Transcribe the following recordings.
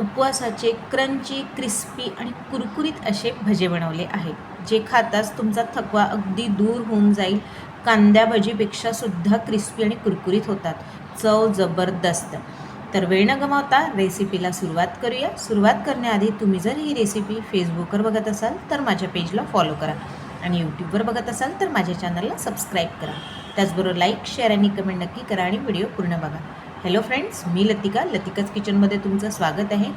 उपवासाचे crunchy crispy आणि कुरकुरीत असे भजे बनवले आहेत. जे खाताच तुमचा थकवा अगदी दूर होऊन जाईल. कांद्या भजीपेक्षा सुद्धा क्रिस्पी आणि कुरकुरीत होतात. चव जबरदस्त. तर वेळ न गमावता रेसिपीला सुरुवात करूया. सुरुवात करण्याआधी तुम्ही जर ही रेसिपी फेसबुकवर बघत असाल तर माझ्या पेजला फॉलो करा आणि यूट्यूबवर बघत असाल तर माझ्या चॅनलला सबस्क्राईब करा. त्याचबरोबर लाईक शेअर आणि कमेंट नक्की करा आणि व्हिडिओ पूर्ण बघा. हॅलो फ्रेंड्स मी लतिका. लतिकाच किचनमध्ये तुमचं स्वागत आहे.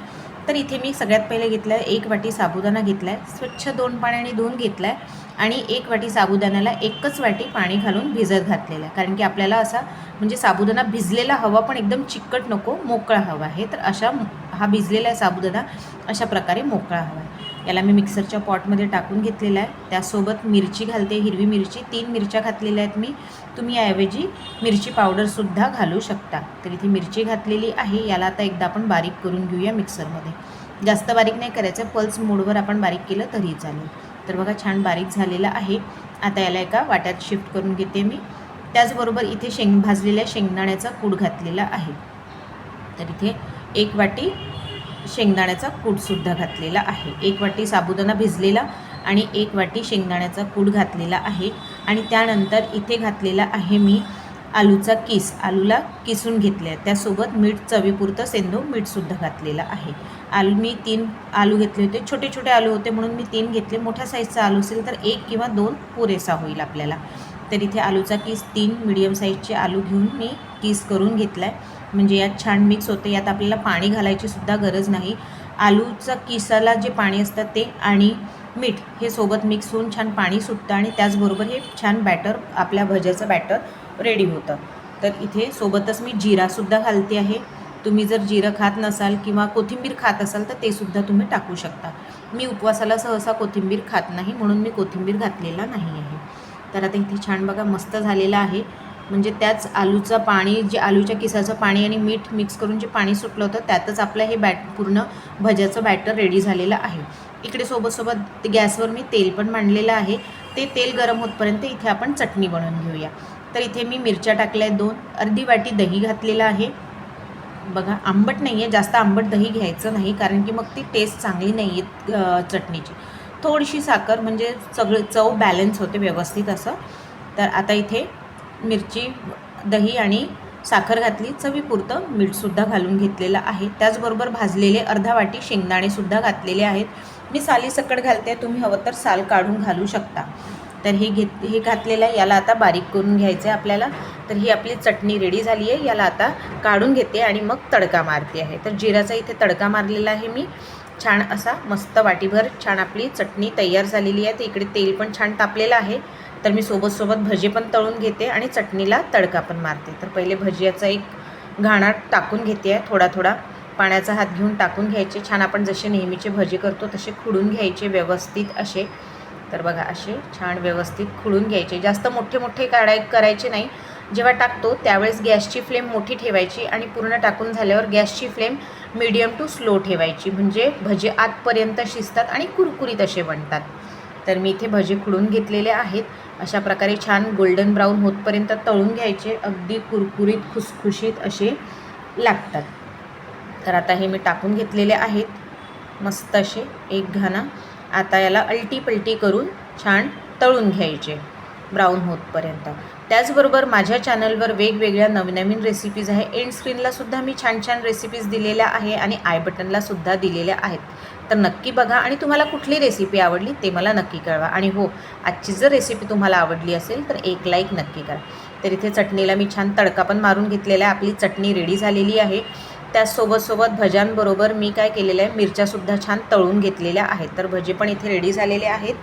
तर इथे मी सगळ्यात पहिले घेतलं आहे एक वाटी साबुदाणा घेतला आहे स्वच्छ दोन पाण्याने धुवून घेतला आहे आणि एक वाटी साबुदाण्याला एकच वाटी पाणी घालून भिजत घातलेलं आहे. कारण की आपल्याला असा म्हणजे साबुदाणा भिजलेला हवा पण एकदम चिकट नको मोकळा हवा आहे. तर अशा हा भिजलेला आहे साबुदाणा अशा प्रकारे मोकळा हवा आहे. याला मी मिक्सरच्या पॉटमध्ये टाकून घेतलेला आहे. त्यासोबत मिरची घालते हिरवी मिरची. तीन मिरच्या घातलेल्या आहेत मी. तुम्ही याऐवजी मिरची पावडरसुद्धा घालू शकता. तर इथे मिरची घातलेली आहे. याला आता एकदा आपण बारीक करून घेऊया मिक्सरमध्ये. जास्त बारीक नाही करायचं. पल्स मोडवर आपण बारीक केलं तरी चालेल. तर बघा छान बारीक झालेलं आहे. आता याला एका वाट्यात शिफ्ट करून घेते मी. त्याचबरोबर इथे शेंग भाजलेल्या शेंगदाण्याचा कूड घातलेला आहे. तर इथे एक वाटी शेंगदाण्याचा कूटसुद्धा घातलेला आहे. एक वाटी साबुदाणा भिजलेला आणि एक वाटी शेंगदाण्याचा कूट घातलेला आहे. आणि त्यानंतर इथे घातलेला आहे मी आलूचा किस. आलूला किसून घेतले आहे त्यासोबत मीठ चवीपुरतं सेंदो मीठसुद्धा घातलेलं आहे. आलू मी तीन आलू घेतले होते. छोटे छोटे आलू होते म्हणून मी तीन घेतले. मोठ्या साईजचा आलू असेल तर एक किंवा दोन पुरेसा होईल आपल्याला. तर इथे आलूचा किस तीन मिडियम साईजचे आलू घेऊन मी किस करून घेतला आहे म्हणजे यात छान मिक्स होते. यात आपल्याला पाणी घालायची सुद्धा गरज नाही. आलूचा किसाला जे पाणी असतं ते आणि मीठ हे सोबत मिक्स होऊन छान पाणी सुटतं आणि त्याचबरोबर हे छान बॅटर आपल्या भज्याचं बॅटर रेडी होतं. तर इथे सोबतच मी जिरासुद्धा घालते आहे. तुम्ही जर जिरं खात नसाल किंवा कोथिंबीर खात असाल तर ते सुद्धा तुम्ही टाकू शकता. मी उपवासाला सहसा कोथिंबीर खात नाही म्हणून मी कोथिंबीर घातलेला नाही आहे. तर आता इथे छान बघा मस्त झालेला आहे. म्हणजे त्याच आलूचं पाणी जे आलूच्या किसाचं पाणी आणि मीठ मिक्स करून जे पाणी सुटलं होतं त्यातच आपलं हे बॅट पूर्ण भज्याचं बॅटर रेडी झालेलं आहे. इकडे सोबत गॅसवर मी तेल पण मांडलेलं आहे. ते तेल गरम होतपर्यंत इथे आपण चटणी बनवून घेऊया. तर इथे मी मिरच्या टाकल्या आहेत दोन. अर्धी वाटी दही घातलेलं आहे. बघा आंबट नाही आहे जास्त आंबट दही घ्यायचं नाही कारण की मग ती टेस्ट चांगली नाही आहे चटणीची. थोडीशी साखर म्हणजे सगळं चव बॅलन्स होते व्यवस्थित असं. तर आता इथे मिरची दही आणि साखर घातली. चवीपुरतं मीठसुद्धा घालून घेतलेलं आहे. त्याचबरोबर भाजलेले अर्धा वाटी शेंगदाणेसुद्धा घातलेले आहेत. मी साली सकट घालते. तुम्ही हवं तर साल काढून घालू शकता. तर हे घेत हे घातलेलं आहे. याला आता बारीक करून घ्यायचं आहे आपल्याला. तर ही आपली चटणी रेडी झाली आहे. याला आता काढून घेते आणि मग तडका मारते आहे. तर जिराचा इथे तडका मारलेला आहे मी. छान असा मस्त वाटीभर छान आपली चटणी तयार झालेली आहे. तर इकडे तेल पण छान तापलेलं आहे. तर मी सोबत सोबत भजे पण तळून घेते आणि चटणीला तडका पण मारते. तर पहिले भजियाचा एक घाणा टाकून घेते आहे थोडा थोडा पाण्याचा हात घेऊन टाकून घ्यायचे. छान आपण जसे नेहमीचे भजे करतो तसे खुडून घ्यायचे व्यवस्थित असे. तर बघा असे छान व्यवस्थित खुडून घ्यायचे. जास्त मोठे मोठे काढाय करायचे नाही. जेव्हा टाकतो त्यावेळेस गॅसची फ्लेम मोठी ठेवायची आणि पूर्ण टाकून झाल्यावर गॅसची फ्लेम मीडियम टू स्लो ठेवायची. म्हणजे भजे आतपर्यंत शिजतात आणि कुरकुरीत असे बनतात. तर मी इथे भजे खुडून घेतलेले आहेत. अशा प्रकारे छान गोल्डन ब्राऊन होतपर्यंत तळून घ्यायचे. अगदी कुरकुरीत खुसखुशीत असे लागतात. तर आता हे मी टाकून घेतलेले आहेत. मस्त असे एक घाणा. आता याला अलटी पलटी करून छान तळून घ्यायचे. ब्राऊन होतपर्यंत. त्याचबरोबर माझ्या चॅनलवर वेगवेगळ्या नवनवीन रेसिपीज आहे. एंड स्क्रीनलासुद्धा मी छान छान रेसिपीज दिलेल्या आहे आणि आय बटनलासुद्धा दिलेल्या आहेत. तर नक्की बघा आणि तुम्हाला कुठली रेसिपी आवडली ते मला नक्की कळवा. आणि हो आजची जर रेसिपी तुम्हाला आवडली असेल तर एक लाईक नक्की करा. तर इथे चटणीला मी छान तडका पण मारून घेतलेला आहे. आपली चटणी रेडी झालेली आहे. त्याचसोबतसोबत भज्यांबरोबर मी काय केलेलं आहे मिरच्यासुद्धा छान तळून घेतलेल्या आहेत. तर भजे पण इथे रेडी झालेले आहेत.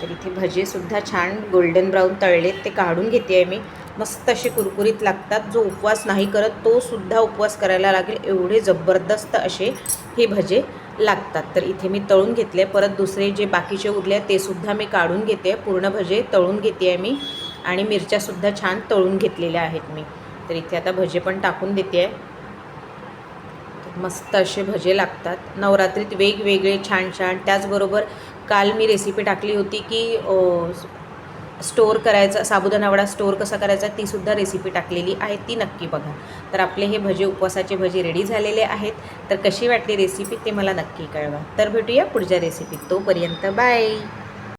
तर इथे भजेसुद्धा छान गोल्डन ब्राऊन तळलेत. ते काढून घेते आहे मी. मस्त असे कुरकुरीत लागतात. जो उपवास नाही करत तो सुद्धा उपवास करायला लागेल. एवढे जबरदस्त असे हे भजे लागतात. तर इथे मी तळून घेतले. परत दुसरे जे बाकीचे उरले आहेत ते सुद्धा मी काढून घेते. पूर्ण भजे तळून घेते आहे मी. आणि मिरच्यासुद्धा छान तळून घेतलेल्या आहेत मी. तर इथे आता भजे पण टाकून देते आहे मस्त असे भजे लागतात. नवरात्रीत वेगवेगळे छान छान त्याचबरोबर काल मी रेसिपी टाकली होती की स्टोअर करायचा साबुदाणा वडा स्टोअर कसा करायचा तीसुद्धा रेसिपी टाकलेली आहे ती नक्की बघा. तर आपले हे भजे उपवासाचे भजे रेडी झालेले आहेत. तर कशी वाटली रेसिपी ते मला नक्की कळवा. तर भेटूया पुढच्या रेसिपीत तोपर्यंत. बाय